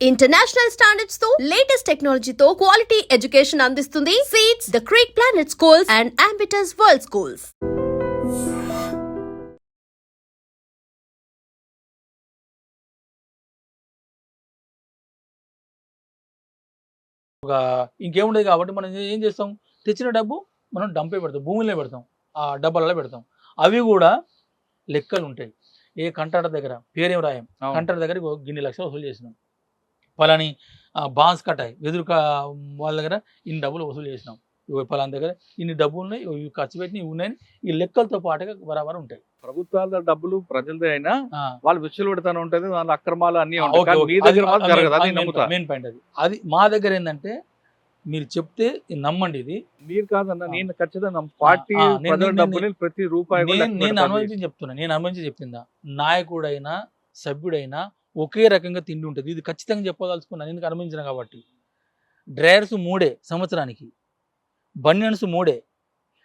International స్టాండర్డ్స్తో latest టెక్నాలజీతో quality education అందిస్తుంది seats the Creek Planet schools and Ambitus World schools ఒక ఇంకేముండదు కాబట్టి మనం ఏ- చేస్తాం? తెచ్చిన డబ్బు మనం డంపే పెడతాం భూమిలో పెడతాం ఆ డబ్బాలలో పెడతాం. అవి కూడా లెక్కలు ఉంటాయి ఏ కంటాడ దగ్గర పేరేం రాయం. కంటాడ దగ్గర గిన్ని లక్షలు వసూలు చేసినాం. పలాని బాన్స్ కట్టాయి. ఎదురు కా- వాళ్ళ దగ్గర ఇన్ని డబ్బులు వసూలు చేసినాం. పలాని దగ్గర ఇన్ని డబ్బులు ఉన్నాయి ఇవి ఖర్చు పెట్టిన ఇవి ఉన్నాయని ఈ లెక్కలతో పాటుగా బరాబర్ ఉంటాయి. ప్రభుత్వాల డబ్బులు ప్రజలదే అయినా వాళ్ళు విచ్చులు పెడతానే ఉంటుంది వాళ్ళ అక్రమాలు అన్ని మెయిన్ పాయింట్, అది అది మా దగ్గర ఏంటంటే మీరు చెప్తే నమ్మండి ఇది. మీరు కాదన్న. నేను ఖచ్చితంగా. పార్టీ ప్రతి రూపాయి కూడా నేను. అనుభవించి చెప్తున్నా నేను అనుభవించి చెప్పిందా? నాయకుడైనా సభ్యుడైనా ఒకే రకంగా తిండి ఉంటుంది. ఇది ఖచ్చితంగా చెప్పదలుచుకున్నాను. ఎందుకు అనుభవించిన కాబట్టి. డ్రైయర్స్ మూడే సంవత్సరానికి. బనియన్స్ మూడే.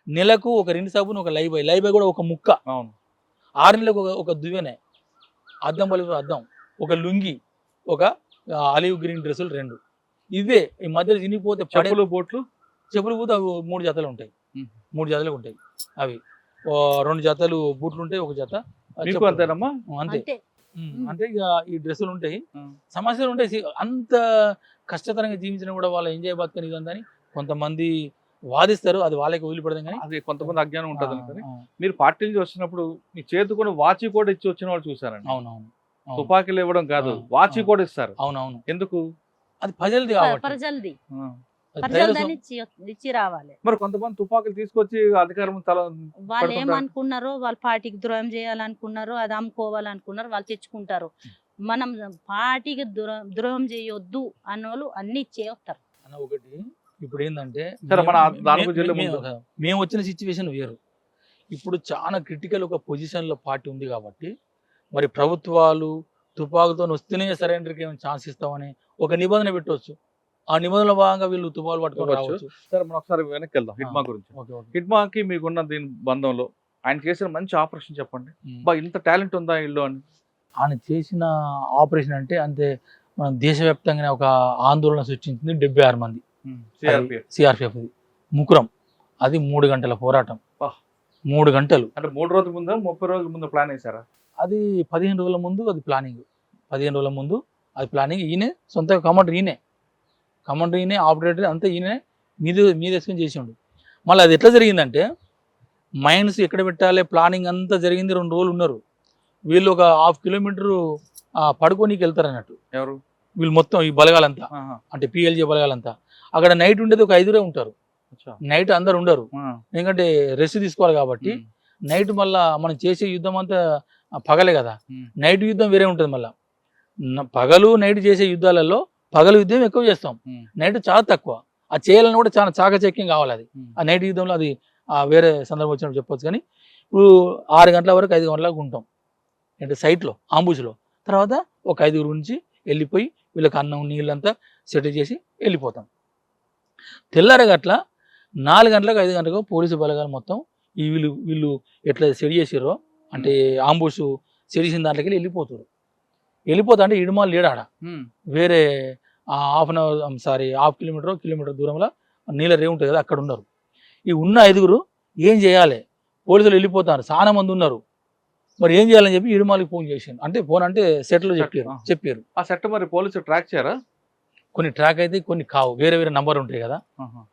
నెలకు ఒక రెండు సబ్బును ఒక లైబై. లైబై కూడా ఒక ముక్క. అవును. ఆరు నెలలకు ఒక ఒక దువ్వెనే. అద్దం పలుపు అద్దం. ఒక లుంగి ఒక ఆలివ్ గ్రీన్ డ్రెస్సులు రెండు. ఇవే. ఈ మధ్యలో పడే చెప్పులు బోట్లు? చెప్పులు పోతే అవి మూడు జతలు ఉంటాయి. మూడు జతలు ఉంటాయి. అవి. రెండు జతలు బూట్లు ఉంటాయి ఒక జత. అంతేనమ్మా? అంతే. అంటే ఇక ఈ డ్రెస్సులు ఉంటాయి. సమస్యలు ఉంటాయి. అంత కష్టతరంగా జీవించినా కూడా వాళ్ళ ఎంజాయ్ బతుకని ఇదని కొంతమంది వాదిస్తారు. అది వాళ్ళకి వదిలిపెడదాం కానీ. అది కొంతమంది అజ్ఞానం ఉంటుంది ఆ, కానీ ఆ, మీరు పార్టీ నుంచి వచ్చినప్పుడు మీ చేతి కూడా వాచి కూడా ఇచ్చి వచ్చిన వాళ్ళు చూసారండి. అవునవును. అవును. తుపాకీలు ఇవ్వడం కాదు. వాచి. కూడా ఇస్తారు. అవునవును. ఎందుకు? అది ప్రజలది కాబట్టి. ప్రజలది. ఇచ్చి రావాలి. మరి కొంతమంది తుపాకీలు తీసుకొచ్చి అధికారం తల వాళ్ళు. ఏమనుకున్నారో వాళ్ళ పార్టీకి ద్రోహం చేయాలనుకున్నారో అది అమ్ముకోవాలనుకున్నారు వాళ్ళు తెచ్చుకుంటారు. మనం పార్టీకి ద్రోహం చేయొద్దు అన్ని చేస్తారు అన్న ఒకటి ఇప్పుడు ఏంటంటే సరే, మన మేము- వెళ్ళే వచ్చిన సిచ్యువేషన్ వేరు. ఇప్పుడు చాలా క్రిటికల్ ఒక పొజిషన్లో పార్టీ ఉంది కాబట్టి మరి ప్రభుత్వాలు తుపాకుతో వస్తేనే సరెండర్కి ఏమైనా ఛాన్స్ ఇస్తామని ఒక నిబంధన పెట్టవచ్చు ఆ నిబంధనల భాగంగా వీళ్ళు ఇవ్వచ్చు. రావచ్చు. సరే మనం ఒకసారి వెనక్కి వెళ్దాం హిట్మా గురించి. హిట్మాకి మీకున్న దీని బంధంలో ఆయన చేసిన మంచి ఆపరేషన్ చెప్పండి. బా ఇంత టాలెంట్ ఉందా ఇల్లు అని? ఆయన చేసిన ఆపరేషన్ అంటే అంటే మన దేశవ్యాప్తంగానే ఒక ఆందోళన సృష్టించింది డెబ్బై ఆరు మంది. సిఆర్పిఎఫ్ ముకురం. అది మూడు గంటల పోరాటం. మూడు గంటలు. అంటే మూడు రోజుల ముందు ముప్పై రోజుల ముందు ప్లాన్ వేసారా అది పదిహేను రోజుల ముందు అది ప్లానింగ్. పదిహేను రోజుల ముందు అది ప్లానింగ్. ఈయనే సొంత కమాండర్ ఈయనే. కమాండర్ ఈయనే ఆపరేటర్ అంతా ఈయనే మీద మీద వేసుకొని చేసిండు మళ్ళీ అది ఎట్లా జరిగిందంటే మైన్స్ ఎక్కడ పెట్టాలి ప్లానింగ్ అంతా జరిగింది రెండు రోజులు ఉన్నారు వీళ్ళు ఒక హాఫ్ కిలోమీటరు పడుకోనికి వెళ్తారు అన్నట్టు ఎవరు వీళ్ళు మొత్తం ఈ బలగాలంతా. అంటే పిఎల్జీ బలగాలంతా అక్కడ నైట్ ఉండేది ఒక ఐదుగురే ఉంటారు. నైట్ అందరు ఉండరు. ఎందుకంటే రెస్ట్ తీసుకోవాలి కాబట్టి. నైట్ మళ్ళా మనం చేసే యుద్ధం అంతా పగలే కదా. నైట్ యుద్ధం వేరే ఉంటుంది మళ్ళా పగలు నైట్ చేసే యుద్ధాలలో పగలు యుద్ధం ఎక్కువ చేస్తాం. నైట్ చాలా తక్కువ. ఆ చేయాలని కూడా చాలా చాకచక్యం కావాలి అది. ఆ నైట్ యుద్ధంలో అది వేరే సందర్భం వచ్చినప్పుడు చెప్పొచ్చు కానీ ఇప్పుడు ఆరు గంటల వరకు ఐదు గంటలకు ఉంటాం. అంటే సైట్లో ఆంబుజ్లో. తర్వాత ఒక ఐదుగురు నుంచి వెళ్ళిపోయి వీళ్ళకి అన్నం నీళ్ళంతా సెటిల్ చేసి వెళ్ళిపోతాం. తెల్లారగట్ల నాలుగు గంటలకు ఐదు గంటలకు పోలీసు బలగాలు మొత్తం ఈ వీళ్ళు వీళ్ళు ఎట్లా సెడి చేసారో అంటే ఆంబుష్ సెడి చేసిన దాంట్లోకి వెళ్ళి వెళ్ళిపోతారు. వెళ్ళిపోతా అంటే ఇడుమాలు లేడాడ. వేరే half an hour sorry half kilometre kilometre దూరంలో నీళ్ళ రే ఉంటుంది కదా అక్కడ ఉన్నారు. ఈ ఉన్న ఐదుగురు ఏం చేయాలి? పోలీసులు వెళ్ళిపోతారు చాలా మంది ఉన్నారు. మరి ఏం చేయాలని చెప్పి ఇడుమాలకి ఫోన్ చేసిండు. అంటే ఫోన్ అంటే సెట్లో చెప్పారు. చెప్పారు. ఆ సెట్ మరి పోలీసులు ట్రాక్ చేయరా కొన్ని ట్రాక్ అయితే కొన్ని కావు వేరే వేరే నంబర్ ఉంటాయి కదా.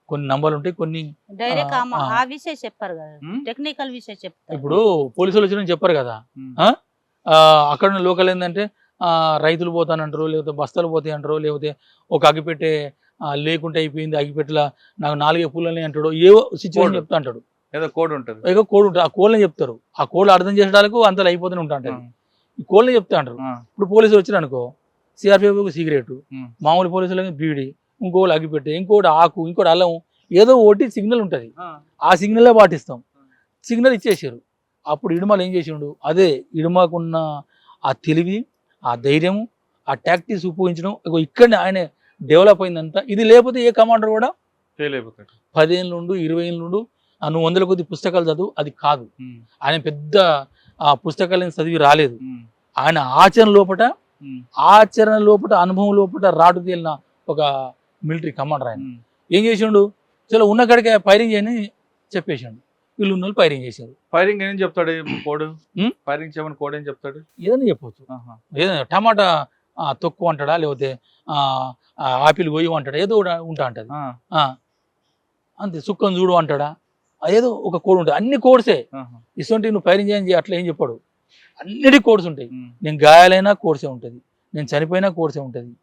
కొన్ని నంబర్లు ఉంటాయి కొన్ని డైరెక్ట్ ఆ, ఆ- ఆ. ఆ విషయం చెప్పారు కదా. టెక్నికల్ విషయం చెప్తారు. ఇప్పుడు పోలీసులు వచ్చిన చెప్పారు కదా. అక్కడ ఉన్న లోకల్ ఏంటంటే రైతులు పోతానంటారు లేకపోతే బస్తాలు పోతాయి అంటారు లేకపోతే ఒక అగ్గిపెట్టే లేకుంటే అయిపోయింది అగ్గిపెట్టెల నాకు నాలుగే పూలని అంటాడు ఏవో సిచ్యువేషన్. చెప్తా అంటాడు. ఏదో కోడ్ ఉంటుంది. ఏదో కోడ్ ఉంటుంది ఆ కోడ్ని చెప్తారు. ఆ కోడ్ అర్థం చేసడానికి అంతలో అయిపోతూనే ఉంటా ఈ కోడ్ని చెప్తా అంటారు. ఇప్పుడు పోలీసులు వచ్చిన అనుకో సిఆర్పిఎఫ్ సిగరెట్. మామూలు పోలీసులకి బీడి ఇంకోటి అగ్గిపెట్టే ఇంకోటి ఆకు ఇంకోటి అల్లం ఏదో ఒకటి సిగ్నల్ ఉంటుంది. ఆ. ఆ సిగ్నల్లే పాటిస్తాం. సిగ్నల్ ఇచ్చేసారు. అప్పుడు ఇడుమలు ఏం చేసిండు? అదే ఇడుమకున్న ఆ తెలివి ఆ ధైర్యము ఆ టాక్టిక్స్ ఉపయోగించడం ఇగో ఇక్కడనే ఆయన డెవలప్ అయిందంతా ఇది లేకపోతే ఏ కమాండర్ కూడా ఫెయిల్ అయిపోతాడు. పదేళ్ళు ఇరవై ఏళ్ళు ఆ నువ్వు వందల కొద్ది పుస్తకాలు చదువు అది కాదు. ఆయన పెద్ద ఆ పుస్తకాలను చదివి రాలేదు. ఆయన ఆచరణ లోపట ఆచరణ లోపల అనుభవం లోపల రాటు తేలిన ఒక మిలిటరీ కమాండర్ ఆయన. ఏం చేసిండు? చలో ఉన్న కాడికే ఫైరింగ్ చేయని చెప్పేసిండు. వీళ్ళు ఉన్న వాళ్ళు ఫైరింగ్ చేశారు. ఫైరింగ్ ఏం చెప్తాడు కోడ్? ఫైరింగ్ చేయమని కోడ్ ఏం చెప్తాడు? ఏదైనా చెప్పొచ్చు. ఆహా. ఏదైనా టమాటా తొక్కు అంటాడా లేకపోతే ఆపిల్ కొయ్యి అంటాడా ఏదో ఉంటా అంటది. అంతే సుక్కం చూడు అంటాడా ఏదో ఒక కోడ్ ఉంటుంది. అన్ని కోడ్సే. ఇటువంటి నువ్వు ఫైరింగ్ చేయని అట్లా ఏం చెప్పాడు. అన్నిటి కోడ్స్ ఉంటాయి. నేను గాయాలైనా కోర్సే ఉంటుంది. నేను చనిపోయినా కోర్సే ఉంటుంది.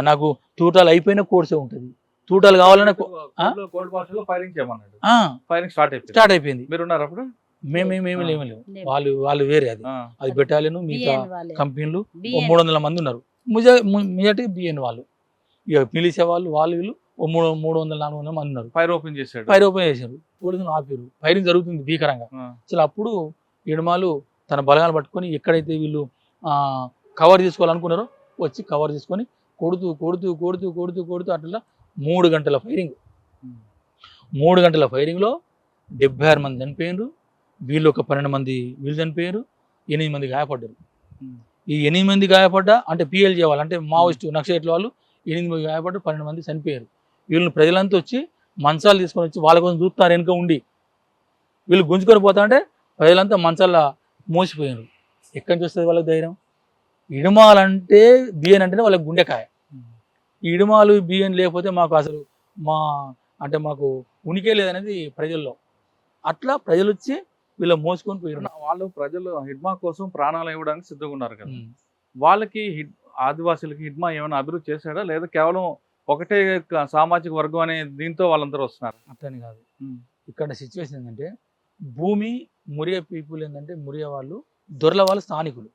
నాకు తూటాలు అయిపోయినా కోర్సే ఉంటుంది. తూటాలు కావాలన్నా కో- ఆ? కోడ్లో- కోడ్ భాషలో ఫైరింగ్ చేయమన్నాడు. ఆ, ఫైరింగ్ స్టార్ట్ అయిపోయింది. స్టార్ట్ అయిపోయింది. మీరు ఉన్నారు అప్పుడు మేమేమేమి. లేము లేవు. వాళ్ళు వాళ్ళు వేరే అది. అది బెటాలియన్ మిగతా. కంపెనీలు. మూడు వందల మంది ఉన్నారు. మిజటి బిఎన్ వాళ్ళు. ఇక పిలిచే వాళ్ళు వాళ్ళు వీళ్ళు ఓ మూడు మూడు వందల నాలుగు వందల మంది ఉన్నారు. ఫైర్ ఓపెన్ చేశాడు. ఫైర్ ఓపెన్ చేశారు. పోలీసులు ఆపారు. ఫైరింగ్ జరుగుతుంది భీకరంగా. అసలు అప్పుడు ఇడమాలు తన బలగాలు పట్టుకొని ఎక్కడైతే వీళ్ళు ఆ, కవర్ చేసుకోవాలనుకున్నారో వచ్చి కవర్ చేసుకొని కొడుతూ కొడుతూ కొడుతూ కొడుతూ కొడుతూ అట్లా మూడు గంటల ఫైరింగ్. మూడు గంటల ఫైరింగ్లో డెబ్బై ఆరు మంది చనిపోయారు వీళ్ళు ఒక పన్నెండు మంది వీళ్ళు చనిపోయారు ఎనిమిది మంది గాయపడ్డారు. ఈ ఎనిమిది మంది గాయపడ్డా అంటే పిఎల్ చేయాలి అంటే మావోయిస్ట్ నక్సలైట్ల వాళ్ళు ఎనిమిది మంది గాయపడ్డారు పన్నెండు మంది చనిపోయారు వీళ్ళని ప్రజలంతా వచ్చి మంచాలు తీసుకొని వచ్చి వాళ్ళ కోసం చూస్తారు వెనుక ఉండి. వీళ్ళు గుంజుకొని పోతా అంటే ప్రజలంతా మంచాల మోసిపోయారు ఎక్కడి నుంచి వస్తుంది వాళ్ళకి ధైర్యం? ఇడమాలంటే బియ్యం అంటేనే వాళ్ళకి గుండెకాయ. ఇడుమాలు బియ్యం లేకపోతే మాకు అసలు మా అంటే మాకు ఉనికే లేదనేది ప్రజల్లో. అట్లా ప్రజలు వచ్చి వీళ్ళు మోసుకొని పోయారు వాళ్ళు ప్రజలు హిడ్మా కోసం ప్రాణాలు ఇవ్వడానికి సిద్ధంగా ఉన్నారు కదా. వాళ్ళకి ఆదివాసులకి హిడ్మా ఏమైనా అభివృద్ధి చేశాడా? లేదా కేవలం ఒకటే సామాజిక వర్గం అనే దీంతో వాళ్ళందరూ వస్తున్నారు? అట్లని కాదు. ఇక్కడ సిచ్యువేషన్ ఏంటంటే భూమి మురియ పీపుల్ ఏంటంటే మురియ వాళ్ళు దొరల వాళ్ళు స్థానికులు.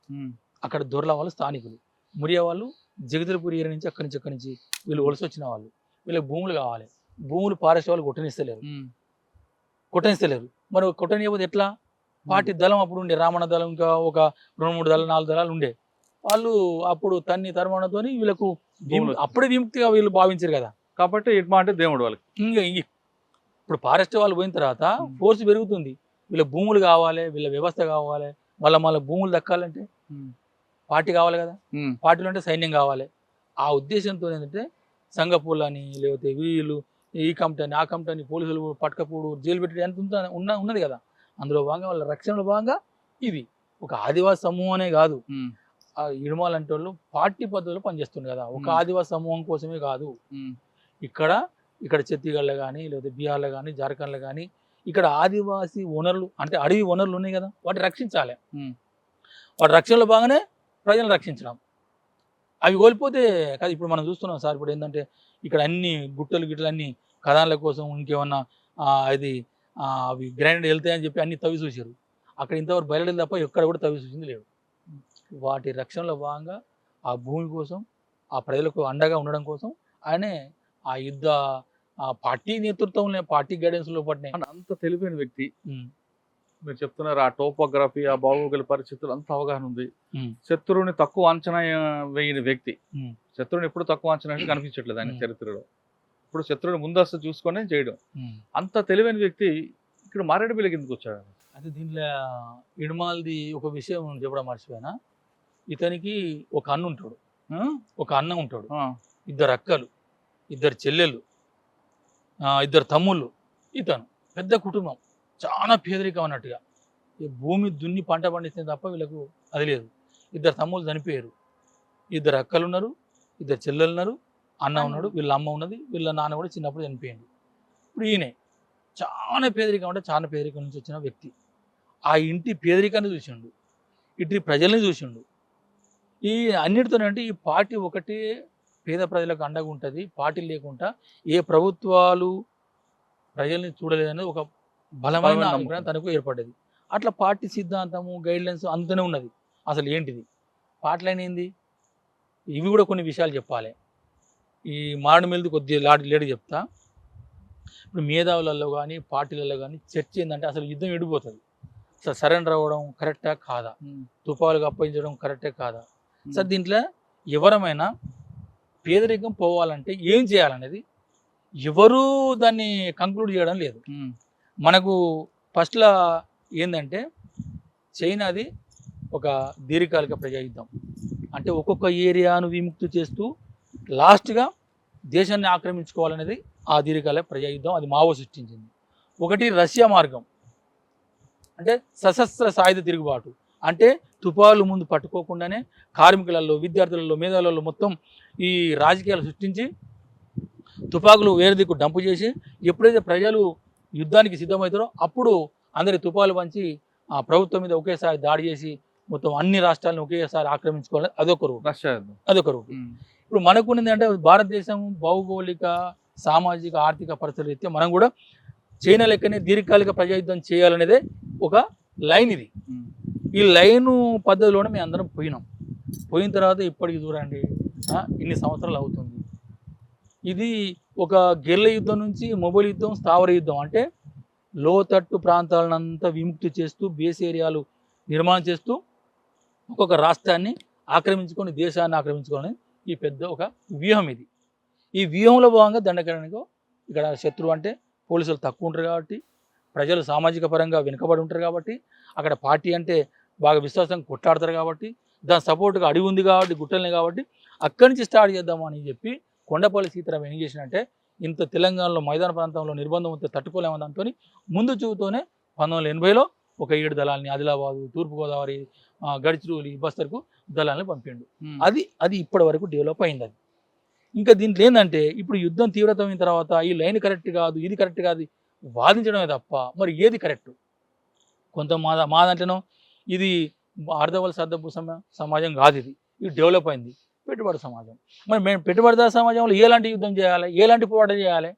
అక్కడ దొరల వాళ్ళు స్థానికులు. మురియ వాళ్ళు జగదలపూరి ఏరియా నుంచి అక్కడి నుంచి అక్కడి నుంచి వీళ్ళు వలస వచ్చిన వాళ్ళు. వీళ్ళకి భూములు కావాలి. భూములు ఫారెస్ట్ వాళ్ళు కొట్టనిస్తలేరు. కొట్టనిస్తలేరు. మరి కొట్టనియకపోతే ఎట్లా? పార్టీ దళం అప్పుడు ఉండే రామణ దళం ఇంకా ఒక రెండు మూడు దళాలు నాలుగు దళాలు ఉండే. వాళ్ళు అప్పుడు తన్ని తరమణతోని వీళ్ళకు. అప్పుడే విముక్తిగా వీళ్ళు భావించారు కదా. కాబట్టి హిడ్మా అంటే దేవుడు వాళ్ళకి. ఇంకా ఇప్పుడు ఫారెస్ట్ వాళ్ళు పోయిన తర్వాత. ఫోర్స్ పెరుగుతుంది. వీళ్ళ భూములు కావాలి వీళ్ళ వ్యవస్థ కావాలి. వాళ్ళ మళ్ళీ భూములు దక్కాలంటే పార్టీ కావాలి కదా. పార్టీలో అంటే సైన్యం కావాలి ఆ ఉద్దేశంతో ఏంటంటే సంగపూల్ అని లేకపోతే వీళ్ళు ఈ కమిటీ అని ఆ కమిటీ అని పోలీసులు పట్టకపోడు జైలు పెట్టి ఎంత ఉన్న ఉన్నది కదా అందులో భాగంగా వాళ్ళ రక్షణలో భాగంగా ఇవి ఒక ఆదివాసి సమూహం అనే కాదు ఉమ్. ఆ ఇడుమాల అంటే వాళ్ళు పార్టీ పద్ధతిలో పనిచేస్తుంది కదా ఒక. ఆదివాసి సమూహం కోసమే కాదు. ఇక్కడ ఇక్కడ ఛత్తీస్గఢ్లో కానీ లేకపోతే బీహార్లో కానీ జార్ఖండ్లో కానీ ఇక్కడ ఆదివాసి వనరులు అంటే అడవి వనరులు ఉన్నాయి కదా వాటిని రక్షించాలి. వాటి రక్షణలో బాగానే ప్రజలను రక్షించడం. అవి కోల్పోతే కాదు ఇప్పుడు మనం చూస్తున్నాం సార్ ఇప్పుడు ఏంటంటే ఇక్కడ అన్ని గుట్టలు గిట్టలు అన్ని కథాల కోసం ఇంకేమన్నా అది అవి గ్రైండ్ వెళ్తాయని చెప్పి అన్ని తవ్వి చూసారు అక్కడ ఇంతవరకు బయలుదేరి తప్ప ఎక్కడ కూడా తవ్వి చూసింది లేదు. వాటి రక్షణలో భాగంగా ఆ భూమి కోసం ఆ ప్రజలకు అండగా ఉండడం కోసం ఆయనే ఆ యుద్ధ ఆ పార్టీ నేతృత్వంలో పార్టీ గైడెన్స్లో పడినాయి అని అంత తెలివైన వ్యక్తి మీరు చెప్తున్నారు ఆ టోపోగ్రఫీ ఆ భౌగోళిక పరిస్థితులు అంత అవగాహన ఉంది. శత్రువుని తక్కువ అంచనా వేయని వ్యక్తి. శత్రువుని ఎప్పుడు తక్కువ అంచనా కనిపించట్లేదు ఆయన. చరిత్రలో ఇప్పుడు శత్రువుని ముందస్తు చూసుకొని చేయడం. అంత తెలివైన వ్యక్తి ఇక్కడ మారేడుమిల్లకి ఎందుకు వచ్చాడు అయితే దీంట్లో ఇడుమాల్ది ఒక విషయం చెప్పడం మర్చిపోయినా ఇతనికి ఒక అన్న ఉంటాడు? ఒక అన్న ఉంటాడు ఇద్దరు అక్కలు ఇద్దరు చెల్లెలు ఇద్దరు తమ్ముళ్ళు ఇతను పెద్ద కుటుంబం చాలా పేదరికం అన్నట్టుగా. ఈ భూమి దున్ని పంట పండిస్తే తప్ప వీళ్ళకు అది లేదు. ఇద్దరు తమ్ముళ్ళు చనిపోయారు. ఇద్దరు అక్కలు ఉన్నారు ఇద్దరు చెల్లెలు ఉన్నారు అన్న ఉన్నాడు వీళ్ళ అమ్మ ఉన్నది వీళ్ళ నాన్న కూడా చిన్నప్పుడు చనిపోయింది ఇప్పుడు ఈయనే చాలా పేదరికం అంటే చాలా పేదరికం నుంచి వచ్చిన వ్యక్తి. ఆ ఇంటి పేదరికాన్ని చూసిండు ఇటు ప్రజల్ని చూసిండు. ఈ అన్నిటితోనంటే ఈ పార్టీ ఒకటే పేద ప్రజలకు అండగా ఉంటుంది పార్టీ లేకుండా ఏ ప్రభుత్వాలు ప్రజల్ని చూడలేదనేది ఒక బలమైన నమ్మకం. అభిప్రాయం తనకు ఏర్పడ్డది. అట్లా పార్టీ సిద్ధాంతము గైడ్లైన్స్ అందుతోనే ఉన్నది. అసలు ఏంటిది? పార్టీలైన ఏంది? ఇవి కూడా కొన్ని విషయాలు చెప్పాలి. ఈ మారడు మీద కొద్దిగా లాడి లేడు చెప్తా. ఇప్పుడు మేధావులలో కానీ పార్టీలలో కానీ చర్చ ఏంటంటే అసలు యుద్ధం ఎడిపోతుంది. అసలు సరెండర్ అవ్వడం కరెక్టా కాదా? తుపాకులకు అప్పగించడం కరెక్టే కాదా. సార్ దీంట్లో ఎవరమైనా పేదరికం పోవాలంటే ఏం చేయాలనేది ఎవరూ దాన్ని కంక్లూడ్ చేయడం లేదు. మనకు ఫస్ట్లో ఏంటంటే చైనాది ఒక దీర్ఘకాలిక ప్రజాయుద్ధం అంటే ఒక్కొక్క ఏరియాను విముక్తి చేస్తూ లాస్ట్గా దేశాన్ని ఆక్రమించుకోవాలనేది ఆ దీర్ఘకాలిక ప్రజాయుద్ధం అది మావో సృష్టించింది. ఒకటి రష్యా మార్గం. అంటే సశస్త్ర సాయుధ తిరుగుబాటు. అంటే తుపాలు ముందు పట్టుకోకుండానే కార్మికులలో విద్యార్థులలో మేధావులలో మొత్తం ఈ రాజకీయాలు సృష్టించి తుపాకులు వేరే దిక్కు డంపు చేసి ఎప్పుడైతే ప్రజలు యుద్ధానికి సిద్ధమవుతారో అప్పుడు అందరి తుపాలు పంచి ఆ ప్రభుత్వం మీద ఒకేసారి దాడి చేసి మొత్తం అన్ని రాష్ట్రాలను ఒకేసారి ఆక్రమించుకోవాలి. అదొక రూట్ యుద్ధం. అదొక రూట్ ఇప్పుడు మనకున్నది అంటే భారతదేశం భౌగోళిక సామాజిక ఆర్థిక పరిస్థితుల రీత్యా మనం కూడా చైనా లెక్కనే దీర్ఘకాలిక ప్రజాయుద్ధం చేయాలనేదే ఒక లైన్ ఇది. ఈ లైను పద్ధతిలోనే మేము అందరం పోయినాం. పోయిన తర్వాత ఇప్పటికి చూడండి ఇన్ని సంవత్సరాలు అవుతుంది. ఇది ఒక గెర్ల యుద్ధం నుంచి మొబైల్ యుద్ధం స్థావర యుద్ధం అంటే లోతట్టు ప్రాంతాలనంతా విముక్తి చేస్తూ బేస్ ఏరియాలు నిర్మాణం చేస్తూ ఒక్కొక్క రాష్ట్రాన్ని ఆక్రమించుకొని దేశాన్ని ఆక్రమించుకొని ఈ పెద్ద ఒక వ్యూహం ఇది. ఈ వ్యూహంలో భాగంగా దండకరణకు ఇక్కడ శత్రువు అంటే పోలీసులు తక్కువ ఉంటారు కాబట్టి ప్రజలు సామాజిక పరంగా వెనుకబడి ఉంటారు కాబట్టి అక్కడ పార్టీ అంటే బాగా విశ్వాసం కొట్లాడతారు కాబట్టి దాని సపోర్ట్గా అడిగి ఉంది కాబట్టి గుట్టల్ని కాబట్టి అక్కడి నుంచి స్టార్ట్ చేద్దామని చెప్పి కొండపల్లి సీతారాం ఏం చేసినంటే ఇంత తెలంగాణలో మైదాన ప్రాంతంలో నిర్బంధం ఉంటే తట్టుకోలేమని దాంతో ముందు చూపుతోనే పంతొమ్మిది వందల ఎనభైలో ఒక ఏడు దళాలని ఆదిలాబాదు తూర్పుగోదావరి గడిచిరోలి బస్తర్కు దళాలని పంపిండు. అది అది ఇప్పటి వరకు డెవలప్ అయింది అది. ఇంకా దీంట్లో ఏంటంటే ఇప్పుడు యుద్ధం తీవ్రతమైన తర్వాత ఈ లైన్ కరెక్ట్ కాదు ఇది కరెక్ట్ కాదు వాదించడమే తప్ప మరి ఏది కరెక్ట్? కొంత మా మా దాంట్లోనో ఇది అర్ధవల సర్దపు సమ- సమాజం కాదు ఇది. ఇది డెవలప్ అయింది. పెట్టుబడి సమాజం. మరి మేము పెట్టుబడిదారు సమాజంలో ఎలాంటి యుద్ధం చేయాలి? ఎలాంటి పోరాటం చేయాలి?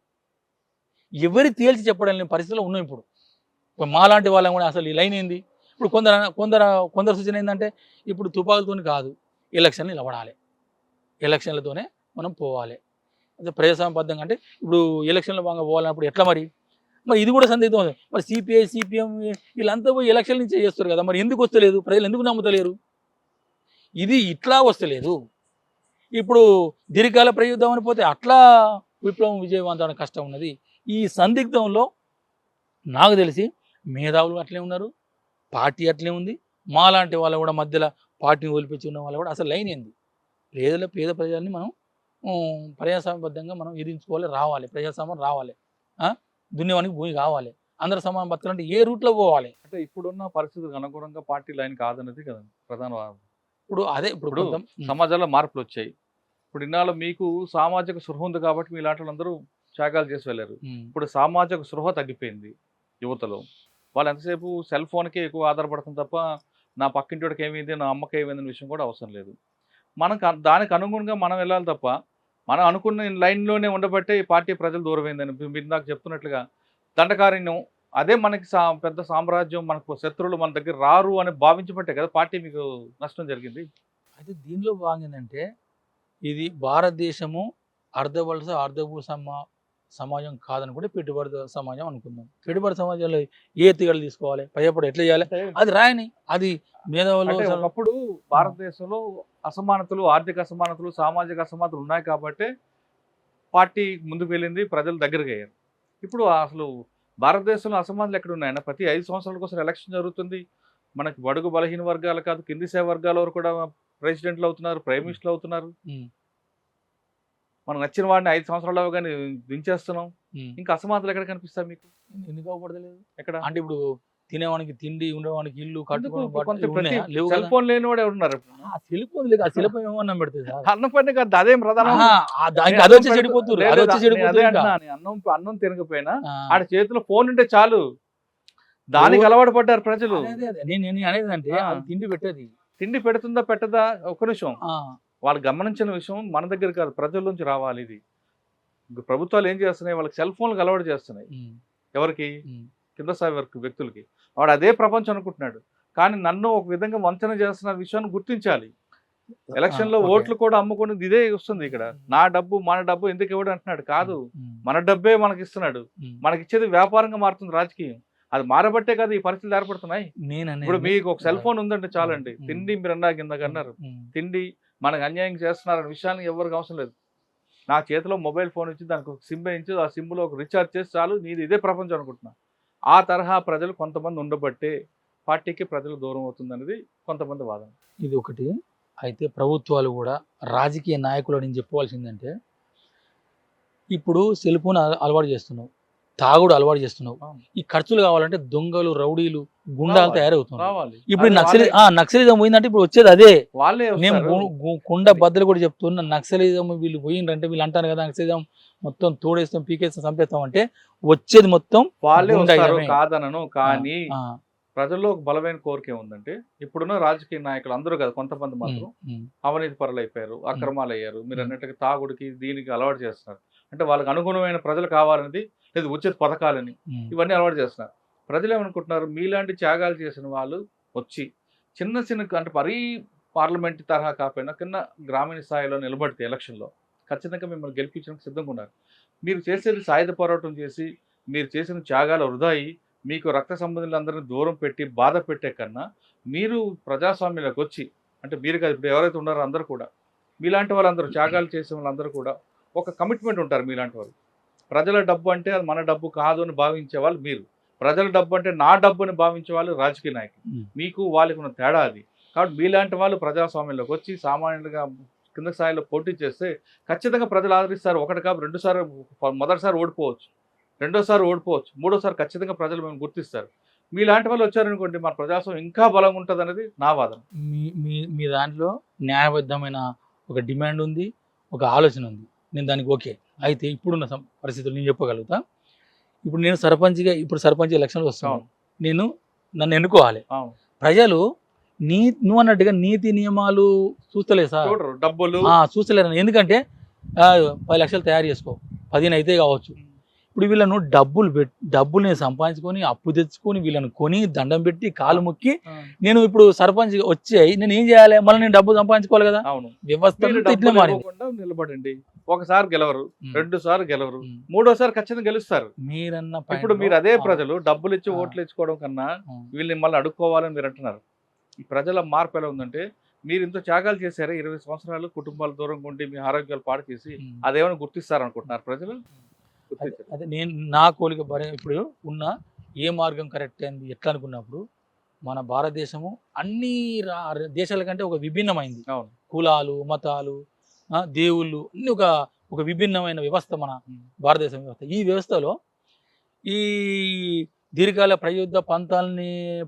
ఎవరి తేల్చి చెప్పడం లేని పరిస్థితిలో ఉన్నాం ఇప్పుడు. మాలాంటి వాళ్ళం కూడా అసలు ఈ లైన్ ఏంది? ఇప్పుడు కొందరు కొందరు కొందరు సూచన ఏంటంటే ఇప్పుడు తుపాకులతోని కాదు ఎలక్షన్లు నిలబడాలి. ఎలక్షన్లతోనే మనం పోవాలి. అదే ప్రజాస్వామ్యబద్ధంగా అంటే ఇప్పుడు ఎలక్షన్లో బాగా పోవాలన్నప్పుడు ఎట్లా మరి? మరి ఇది కూడా సందిగ్ధం ఉంది మరి సిపిఐ సిపిఎం వీళ్ళంతా పోయి ఎలక్షన్ నుంచే చేస్తారు కదా. మరి ఎందుకు వస్తలేదు? ప్రజలు ఎందుకు నమ్ముతలేరు? ఇది ఇట్లా వస్తలేదు. ఇప్పుడు దీర్ఘకాల ప్రయుద్ధం అని పోతే అట్లా విప్లవం విజయవంతం కష్టం ఉన్నది. ఈ సందిగ్ధంలో నాకు తెలిసి మేధావులు అట్లే ఉన్నారు పార్టీ అట్లే ఉంది. మాలాంటి వాళ్ళు కూడా మధ్యలో పార్టీని వదిలిపించి ఉన్న వాళ్ళు కూడా అసలు లైన్ ఏంది? పేదల పేద ప్రజల్ని మనం ప్రజాస్వామ్యబద్ధంగా మనం ఎదిరించుకోవాలి రావాలి. ప్రజాస్వామ్యం రావాలి. ఆ? దున్నేవానికి భూమి కావాలి. అందరు సమానం బతకాలంటే ఏ రూట్లో పోవాలి? అంటే ఇప్పుడున్న పరిస్థితులకు అనుగుణంగా పార్టీ లైన్ కాదన్నది కదా ప్రధాన ఇప్పుడు అదే ఇప్పుడు సమాజంలో మార్పులు వచ్చాయి ఇప్పుడు ఇన్నాళ్ళు మీకు సామాజిక సృహ ఉంది కాబట్టి మీ ఇలాంటి వాళ్ళందరూ త్యాగాలు చేసి వెళ్ళారు. ఇప్పుడు సామాజిక సృహ తగ్గిపోయింది యువతలో. వాళ్ళు ఎంతసేపు సెల్ ఫోన్కే ఎక్కువ ఆధారపడుతుంది తప్ప నా పక్కింటికి ఏమైంది నా అమ్మకి ఏమైంది అనే విషయం కూడా అవసరం లేదు. మనకు అన్- దానికి అనుగుణంగా మనం వెళ్ళాలి తప్ప మనం అనుకున్న లైన్లోనే ఉండబట్టే ఈ పార్టీ ప్రజలు దూరమైందని మీరు నాకు చెప్తున్నట్లుగా దండకారణ్యం అదే మనకి సా పెద్ద సామ్రాజ్యం మనకు శత్రువులు మన దగ్గర రారు అని భావించబట్టే కదా పార్టీ మీకు నష్టం జరిగింది? అయితే దీనిలో బాగుందంటే ఇది భారతదేశము అర్ధవలస అర్ధభూ సమా సమాజం కాదని కూడా పెట్టుబడి సమాజం అనుకుందాం. పెట్టుబడి సమాజంలో ఏ ఎత్తుగడలు తీసుకోవాలి? పైపడి ఎట్లా చేయాలి? అది రాయని అది మేధావులు ఒకప్పుడు భారతదేశంలో అసమానతలు ఆర్థిక అసమానతలు సామాజిక అసమానతలు ఉన్నాయి కాబట్టి పార్టీ ముందుకు వెళ్ళింది ప్రజలు దగ్గరికి అయ్యారు. ఇప్పుడు అసలు భారతదేశంలో అసమానతలు ఎక్కడ ఉన్నాయన్న ప్రతి ఐదు సంవత్సరాల కోసం ఎలక్షన్ జరుగుతుంది. మనకి బడుగు బలహీన వర్గాలు కాదు కింది సేవ వర్గాల వరకు కూడా ప్రెసిడెంట్లు అవుతున్నారు ప్రైమ్ మినిస్టర్లు అవుతున్నారు. మనకు నచ్చిన వాడిని ఐదు సంవత్సరాలు కానీ దించేస్తున్నాం. ఇంకా అసమానతలు ఎక్కడ కనిపిస్తాయి మీకు? ఎందుకు అవపడతలేదు ఎక్కడ? అంటే ఇప్పుడు తినేవానికి తిండి ఉండేవానికి ఇల్లు కట్టుకోవడం సెల్. ఫోన్ లేని వాడు ఎవరున్నారు ఆ సెల్ఫోన్ లేదు ఆ సెల్ఫోన్ ఏమన్నా పెడుతుంది అన్నం పని కాదు అదేం ప్రధానం? అన్నం చెడిపోతుంది తినకపోయినా. ఆడ చేతిలో ఫోన్ ఉంటే చాలు. దానికి అలవాటు పడ్డారు ప్రజలు. నేను అనేది అంటే తిండి పెట్టేది. తిండి పెడుతుందా పెట్టదా? ఒక నిమిషం. వాళ్ళు గమనించిన విషయం మన దగ్గర కాదు ప్రజల నుంచి రావాలి ఇది. ప్రభుత్వాలు ఏం చేస్తున్నాయి? వాళ్ళకి సెల్ ఫోన్లకు అలవాటు చేస్తున్నాయి. ఎవరికి. కింద స్థాయి వరకు వ్యక్తులకి. వాడు అదే ప్రపంచం అనుకుంటున్నాడు. కానీ నన్ను ఒక విధంగా వంచన చేస్తున్న విషయాన్ని గుర్తించాలి. ఎలక్షన్లో. ఓట్లు కూడా అమ్ముకునేది ఇదే వస్తుంది ఇక్కడ. నా డబ్బు మన డబ్బు ఎందుకు ఇవ్వడం అంటున్నాడు? కాదు. మన డబ్బే మనకి ఇస్తున్నాడు. ఉమ్. మనకి ఇచ్చేది వ్యాపారంగా మారుతుంది రాజకీయం. అది మారబట్టే కదా ఈ పరిస్థితులు ఏర్పడుతున్నాయి. ఇప్పుడు మీకు ఒక సెల్ ఫోన్ ఉందంటే చాలండి. తిండి మీరు అన్నా కిందకి అన్నారు. తిండి మనకు అన్యాయం చేస్తున్నారనే విషయాన్ని ఎవరికి అవసరం లేదు. నా చేతిలో మొబైల్ ఫోన్ ఇచ్చి దానికి ఒక సిమ్ వేయించి ఆ సిమ్లో ఒక రీఛార్జ్ చేసి చాలు నీది ఇదే ప్రపంచం అనుకుంటున్నా. ఆ తరహా ప్రజలు కొంతమంది ఉండబట్టే పార్టీకి ప్రజలు దూరం అవుతుందన్నది కొంతమంది వాదన. ఇది ఒకటి. అయితే ప్రభుత్వాలు కూడా రాజకీయ నాయకులు నేను చెప్పవలసిందంటే ఇప్పుడు సెల్ ఫోన్ అల- అలవాటు చేస్తున్నావు. తాగుడు అలవాటు చేస్తున్నావు. ఈ ఖర్చులు కావాలంటే దొంగలు రౌడీలు గుండాలు. తయారవుతున్నారు ఇప్పుడు నక్సలి నక్సలిజం పోయిందంటే ఇప్పుడు వచ్చేది అదే వాళ్ళే నేను వస్తారు. గు- గు- కుండ బద్దలు కూడా చెప్తున్నా నక్సలిజం వీళ్ళు పోయిండ్రంటే వీళ్ళు అంటారు కదా నక్సలిజం మొత్తం తోడేస్తాం పీకేస్తాం చంపేస్తాం అంటే వచ్చేది మొత్తం వాళ్ళే. కాదనను కానీ ప్రజల్లో ఒక బలమైన కోరిక ఏముందంటే ఇప్పుడున్న రాజకీయ నాయకులు అందరూ కదా కొంతమంది మాత్రం అవినీతి పరులు అయిపోయారు అక్రమాలు అయ్యారు మీరు. అన్నట్టుగా తాగుడికి దీనికి అలవాటు చేస్తున్నారు అంటే వాళ్ళకి అనుగుణమైన ప్రజలు కావాలనేది లేదు ఉచిత పథకాలని. ఇవన్నీ అలవాటు చేస్తున్నారు. ప్రజలు ఏమనుకుంటున్నారు మీలాంటి త్యాగాలు చేసిన వాళ్ళు వచ్చి చిన్న చిన్న అంటే మరీ పార్లమెంట్ తరహా కాకపోయినా కింద గ్రామీణ స్థాయిలో నిలబడితే ఎలక్షన్లో ఖచ్చితంగా మిమ్మల్ని గెలిపించడానికి సిద్ధంగా ఉన్నారు. మీరు చేసేది సాయుధ పోరాటం చేసి మీరు చేసిన త్యాగాలు వృధాయి మీకు రక్త సంబంధులందరినీ దూరం పెట్టి బాధ పెట్టే కన్నా మీరు ప్రజాస్వామ్యంలోకి వచ్చి అంటే మీరు కాదు ఇప్పుడు ఎవరైతే ఉన్నారో అందరూ కూడా మీలాంటి వాళ్ళందరూ త్యాగాలు చేసే వాళ్ళందరూ కూడా ఒక కమిట్మెంట్ ఉంటారు మీలాంటి వాళ్ళు. ప్రజల డబ్బు అంటే అది మన డబ్బు కాదు అని భావించే వాళ్ళు మీరు. ప్రజల డబ్బు అంటే నా డబ్బు అని భావించే వాళ్ళు రాజకీయ నాయకులు. మీకు వాళ్ళకి ఉన్న తేడా అది. కాబట్టి మీలాంటి వాళ్ళు ప్రజాస్వామ్యంలోకి వచ్చి సామాన్యులుగా కింద స్థాయిలో పోటీ చేస్తే ఖచ్చితంగా ప్రజలు ఆదరిస్తారు. ఒకటి కాదు రెండుసారి మొదటిసారి ఓడిపోవచ్చు. రెండోసారి ఓడిపోవచ్చు. మూడోసారి ఖచ్చితంగా ప్రజలు మేము గుర్తిస్తారు. మీలాంటి వాళ్ళు వచ్చారనుకోండి మన ప్రజాస్వామ్యం ఇంకా బలంగా ఉంటుంది అనేది నా వాదన. మీ మీ మీ దాంట్లో న్యాయబద్ధమైన ఒక డిమాండ్ ఉంది ఒక ఆలోచన ఉంది. నేను దానికి ఓకే. అయితే ఇప్పుడున్న పరిస్థితులు నేను చెప్పగలుగుతా. ఇప్పుడు నేను సర్పంచ్గా ఇప్పుడు సర్పంచ్ ఎలక్షన్లు వస్తాను. నేను నన్ను ఎన్నుకోవాలి. ప్రజలు నీ నువ్వు అన్నట్టుగా నీతి నియమాలు చూస్తలేదు సార్. డబ్బులు. చూస్తలేరు. ఎందుకంటే పది లక్షలు తయారు చేసుకో. పదిహేను అయితే కావచ్చు. ఇప్పుడు వీళ్ళను డబ్బులు పెట్ డబ్బులు నేను సంపాదించుకొని అప్పు తెచ్చుకొని వీళ్ళని కొని దండం పెట్టి కాలు మొక్కి నేను ఇప్పుడు సర్పంచ్ వచ్చాయి నేను ఏం చేయాలి మళ్ళీ నేను డబ్బు సంపాదించుకోవాలి కదా అవును వ్యవస్థ ఇట్లే మారింది నిలబడండి ఒకసారి గెలవరు. రెండు సార్లు గెలవరు. మూడోసారి ఖచ్చితంగా గెలుస్తారు మీరన్న ఇప్పుడు మీరు అదే ప్రజలు డబ్బులు ఇచ్చి. ఓట్లు ఇచ్చుకోవడం కన్నా వీళ్ళని మళ్ళీ అడుక్కోవాలని మీరు అంటున్నారు ఈ ప్రజల మార్పు ఎలా ఉందంటే మీరు ఇంత త్యాగాలు చేశారు ఇరవై సంవత్సరాలు కుటుంబాల దూరంగా ఉండి మీ ఆరోగ్యాలు పాడు చేసి. అదేమైనా గుర్తిస్తారనుకుంటున్నారు ప్రజలు. అదే నేను నా భరే ఇప్పుడు ఉన్న ఏ మార్గం కరెక్ట్ అయింది ఎట్లా అనుకున్నప్పుడు మన భారతదేశము అన్ని దేశాల కంటే ఒక విభిన్నమైంది. కులాలు మతాలు దేవుళ్ళు అన్ని ఒక ఒక విభిన్నమైన వ్యవస్థ మన. భారతదేశం వ్యవస్థ. ఈ వ్యవస్థలో ఈ దీర్ఘకాల ప్రయుద్ధ పంతాలని